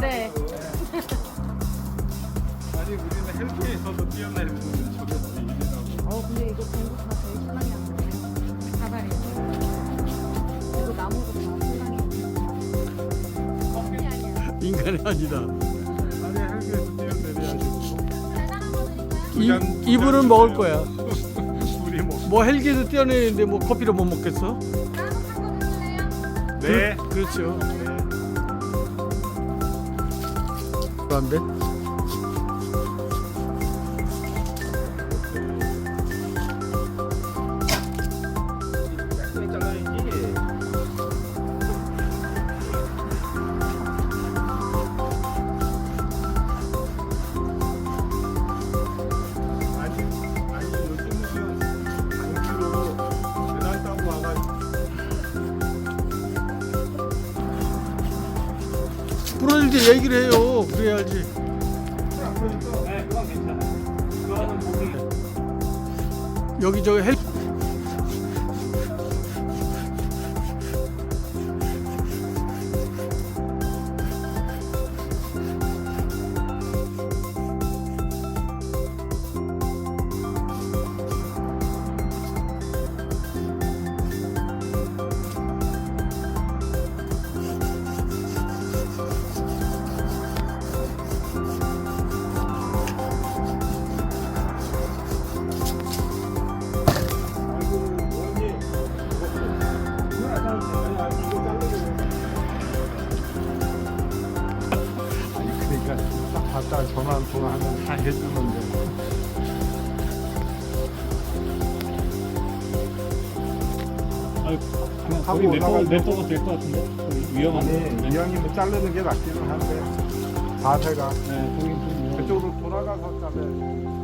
네. 아니 우리는 헬기에서도 뛰어내리는 저게 일이라고. 어 근데 이거 공부 다 제일 신랑이 안 되네요. 사다리. 이거 나무도 다 신랑이. 아니 아니야. 인간이 아니다. 아니 헬기에서 뛰어내려야지. 이, 이분은 먹을 거야. 우리 뭐. 뭐 헬기에서 뛰어내리는데 뭐 커피를 못 먹겠어? 네. 그, 그렇죠. 안 돼? 부러질 때 얘기를 해요. 그래야지. 여기 저기 헬 딱 봤다 전화 한 통화 하면 다 해주는데. 그냥 하고 거기. 냅둬도 될것 같은데? 거기 위험한데 아니 이 형이 뭐 자르는 게 낫기는 한데 자세가. 네, 거기 좀 그쪽으로 돌아가서 자르